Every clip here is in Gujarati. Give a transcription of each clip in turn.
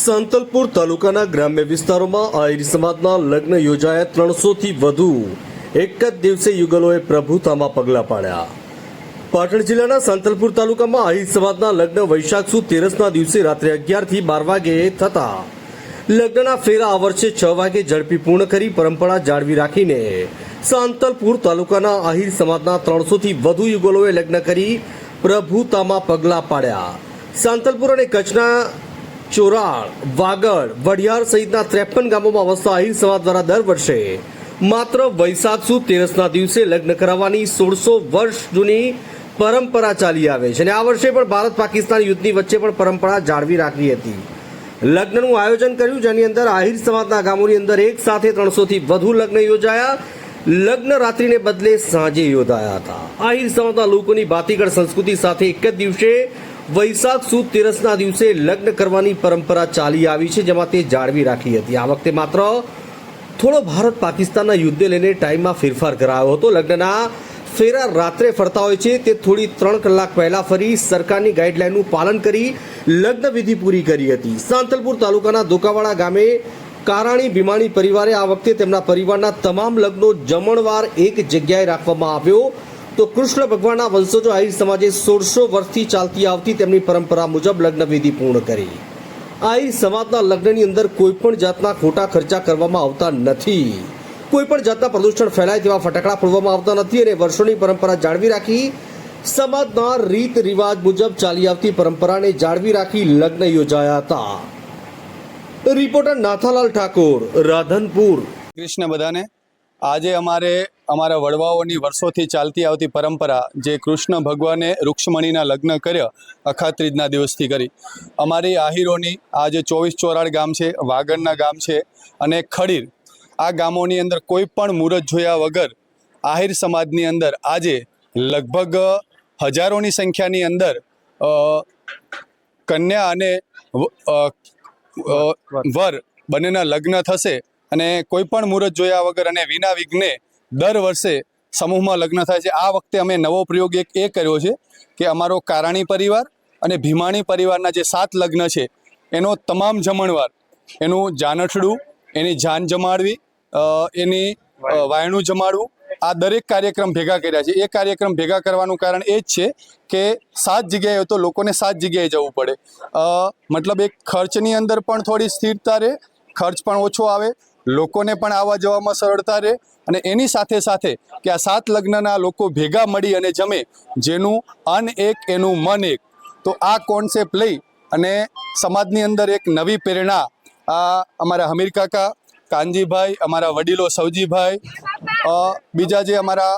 સાંતલપુર તાલુકાના ગ્રામ્ય વિસ્તારોમાં આહિર સમાજના લગ્ન યોજાયા ત્રણસોથી વધુ. એક જ દિવસે યુગલોએ પ્રભુતામાં પગલાં પાડ્યા. પાટણ જિલ્લાના સાંતલપુર તાલુકામાં આહિર સમાજના લગ્ન વૈશાખ સુદ તેરસના દિવસે રાત્રે અગિયારથી બાર વાગે થતા. લગ્નના ફેરા આ વર્ષે છ વાગે ઝડપી પૂર્ણ કરી પરંપરા જાળવી રાખીને સાંતલપુર તાલુકાના આહિર સમાજના ત્રણસોથી વધુ યુગલોએ લગ્ન કરી પ્રભુતામાં પગલાં પાડ્યા. સાંતલપુર અને કચ્છના ચોરાળ વાગડ, વડિયાર સહિતના ત્રેપન ગામોમાં વસતા આહિર સમાજ દ્વારા દર વર્ષે માત્ર વૈશાખ સુદ તેરસના દિવસે લગ્ન કરાવવાની સોળસો વર્ષ જૂની પરંપરા ચાલી આવે છે. અને આ વર્ષે પણ ભારત પાકિસ્તાન યુદ્ધની વચ્ચે પણ પરંપરા જાળવી રાખી હતી. લગ્નનું આયોજન કર્યું, જેની અંદર આહિર સમાજના ગામોની અંદર એક સાથે ત્રણસોથી વધુ લગ્ન યોજાયા. લગ્ન રાત્રિને બદલે સાંજે યોજાયા હતા. આહિર સમાજના લોકોની ભાતીગળ સંસ્કૃતિ સાથે એક જ દિવસે વૈશાખ સુદ તેરસના દિવસે લગ્ન કરવાની પરંપરા ચાલી આવી છે, જેમાં તે જાળવી રાખી હતી. આ વખતે માત્ર થોડો ભારત પાકિસ્તાનના યુદ્ધને લઈને ટાઈમમાં ફેરફાર કરાયો હતો. લગ્નના ફેરા રાત્રે ફરતા હોય છે, તે થોડી ત્રણ કલાક પહેલાં ફરી સરકારની ગાઈડલાઈનનું પાલન કરી લગ્ન વિધિ પૂરી કરી હતી. સાંતલપુર તાલુકાના દોકાવાડા ગામે કારાણી ભીમાણી પરિવારે આ વખતે તેમના પરિવારના તમામ લગ્નો જમણવાર એક જગ્યાએ રાખવામાં આવ્યો. તો કૃષ્ણ ભગવાનના વંશજો આહિર સમાજે સોળસો વર્ષથી ચાલતી આવતી તેમની પરંપરા મુજબ લગ્ન વિધિ પૂર્ણ કરી. આહિર સમાજના લગ્નની અંદર કોઈ પણ જાતના ખોટા ખર્ચા કરવામાં આવતા નથી. કોઈ પણ જાતના પ્રદૂષણ ફેલાય તેવા ફટાકડા ફોડવામાં આવતા નથી અને વર્ષોની પરંપરા જાળવી રાખી સમાજના રીત રિવાજ મુજબ ચાલી આવતી પરંપરાને જાળવી રાખી લગ્ન યોજાયા હતા. રિપોર્ટર નાથાલાલ ઠાકોર, રાધનપુર. કૃષ્ણ બધાને આજે અમારે અમારા વડવાઓની વર્ષોથી ચાલતી આવતી પરંપરા જે કૃષ્ણ ભગવાને રૂક્ષ્મણીના લગ્ન કર્યા, અખાત્રીજના દિવસથી કરી. અમારી આહિરોની આ જે ચોવીસ ચોરાડ ગામ છે, વાગડના ગામ છે અને ખડીર. આ ગામોની અંદર કોઈ પણ મુહૂર્ત જોયા વગર આહિર સમાજની અંદર આજે લગભગ હજારોની સંખ્યાની અંદર કન્યા અને વર બંનેના લગ્ન થશે. અને કોઈ પણ મુહૂર્ત જોયા વગર અને વિના વિઘ્ને દર વર્ષે સમૂહમાં લગ્ન થાય છે. આ વખતે અમે નવો પ્રયોગ એક એ કર્યો છે કે અમારો કારાણી પરિવાર અને ભીમાણી પરિવારના જે સાત લગ્ન છે, એનો તમામ જમણવાર એનું જાનઠડું, એની જાન જમાડવી એની વાયણું જમાડવું, આ દરેક કાર્યક્રમ ભેગા કર્યા છે. એ કાર્યક્રમ ભેગા કરવાનું કારણ એ જ છે કે સાત જગ્યાએ તો લોકોને સાત જગ્યાએ જવું પડે. મતલબ એક ખર્ચની અંદર પણ થોડી સ્થિરતા રહે, ખર્ચ પણ ઓછો આવે લોકોને પણ આવવા જવામાં સરળતા રહે અને એની સાથે સાથે કે આ સાત લગ્નના લોકો ભેગા મળી અને જમે, જેનું અન એક, એનું મન એક. તો આ કોન્સેપ્ટ લઈ અને સમાજની અંદર એક નવી પ્રેરણા આ અમારા હમીર કાકા, કાનજીભાઈ, અમારા વડીલો સવજીભાઈ બીજા જે અમારા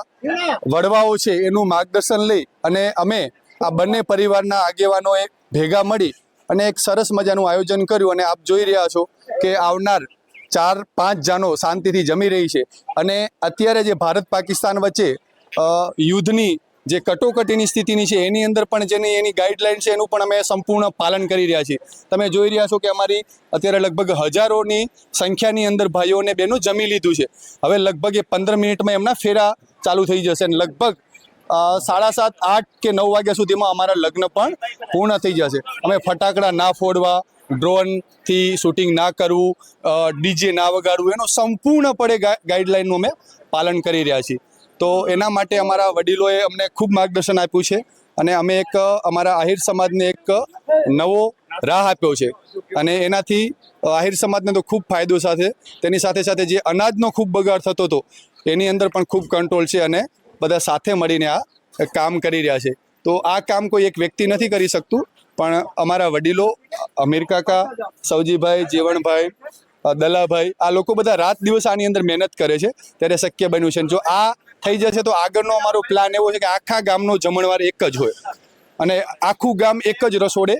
વડવાઓ છે એનું માર્ગદર્શન લઈ અને અમે આ બંને પરિવારના આગેવાનોએ ભેગા મળી અને એક સરસ મજાનું આયોજન કર્યું અને આપ જોઈ રહ્યા છો કે આવનાર ચાર પાંચ જાનો શાંતિથી જમી રહી છે. અને અત્યારે જે ભારત પાકિસ્તાન વચ્ચે યુદ્ધની જે કટોકટીની સ્થિતિની છે, એની અંદર પણ જેની એની ગાઈડલાઇન છે, એનું પણ અમે સંપૂર્ણ પાલન કરી રહ્યા છીએ. તમે જોઈ રહ્યા છો કે અમારી અત્યારે લગભગ હજારોની સંખ્યાની અંદર ભાઈઓ અને બહેનો જમી લીધું છે. હવે લગભગ એ પંદર મિનિટમાં એમના ફેરા ચાલુ થઈ જશે અને લગભગ સાડા સાત, આઠ કે નવ વાગ્યા સુધીમાં અમારા લગ્ન પણ પૂર્ણ થઈ જશે. અમે ફટાકડા ના ફોડવા ડ્રોનથી શૂટિંગ ના કરવું ડીજે ના વગાડવું, એનો સંપૂર્ણપણે ગાઈડલાઇનનું અમે પાલન કરી રહ્યા છીએ. તો એના માટે અમારા વડીલોએ અમને ખૂબ માર્ગદર્શન આપ્યું છે અને અમે એક, અમારા આહિર સમાજને એક નવો રાહ આપ્યો છે. અને એનાથી આહિર સમાજને તો ખૂબ ફાયદો સાથે, તેની સાથે સાથે જે અનાજનો ખૂબ બગાડ થતો હતો, એની અંદર પણ ખૂબ કંટ્રોલ છે અને બધા સાથે મળીને આ કામ કરી રહ્યા છે. તો આ કામ કોઈ એક વ્યક્તિ નથી કરી શકતું પણ અમારા વડીલો, અમીર કાકા સૌજીભાઈ જીવણભાઈ દલાભાઈ, આ લોકો બધા રાત દિવસ આની અંદર મહેનત કરે છે. ત્યારે શક્ય બન્યું છે. જો આ થઈ જશે તો આગળનો અમારો પ્લાન એવો છે કે આખા ગામનો જમણવાર એક જ હોય. અને આખું ગામ એક જ રસોડે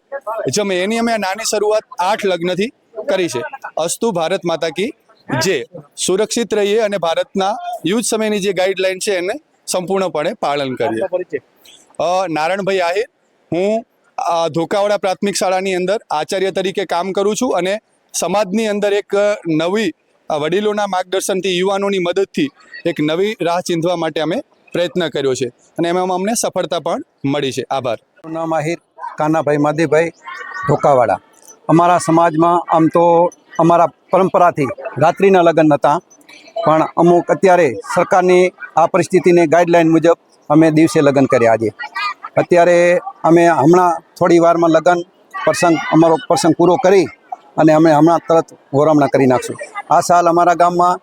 જમે. એની અમે નાની શરૂઆત આઠ લગ્નથી કરી છે. અસ્તુ ભારત માતા કી જે સુરક્ષિત રહીએ અને ભારતના યુદ્ધ સમયની જે ગાઈડલાઈન છે એને સંપૂર્ણપણે પાલન કરીએ. નારાયણભાઈ આહિર, હું ધોકાવાડા પ્રાથમિક શાળાની અંદર આચાર્ય તરીકે કામ કરું છું અને સમાજની અંદર એક નવી વડીલોના માર્ગદર્શનથી, યુવાનોની મદદથી એક નવી રાહ ચીંધવા માટે અમે પ્રયત્ન કર્યો છે અને એમાં અમને સફળતા પણ મળી છે. આભાર. નામ આહિર કાનાભાઈ માધીભાઈ ધોકાવાડા. અમારા સમાજમાં આમ તો અમારા પરંપરાથી રાત્રિના લગ્ન હતા પણ અમુક અત્યારે સરકારની આ પરિસ્થિતિની ગાઈડલાઈન મુજબ અમે દિવસે લગ્ન કર્યા આજે. અત્યારે અમે હમણાં થોડી વારમાં લગ્ન પ્રસંગ, અમારો પ્રસંગ પૂરો કરી અને અમે હમણાં તરત વોરામણા કરી નાખશું. આ સાલ અમારા ગામમાં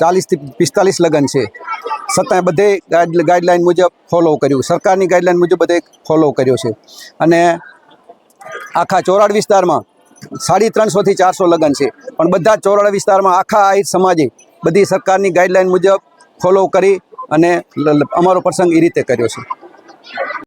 ચાલીસથી પિસ્તાલીસ લગ્ન છે. છતાંય બધે ગાઈડ, ગાઈડલાઈન મુજબ ફોલો કર્યું. સરકારની ગાઈડલાઈન મુજબ બધે ફોલો કર્યો છે. અને આખા ચોરાડ વિસ્તારમાં સાડી ત્રણસોથી ચારસો લગ્ન છે. પણ બધા ચોરાડ વિસ્તારમાં આખા આહિર સમાજે બધી સરકારની ગાઈડલાઈન મુજબ ફોલો કરી અને અમારો પ્રસંગ એ રીતે કર્યો છે.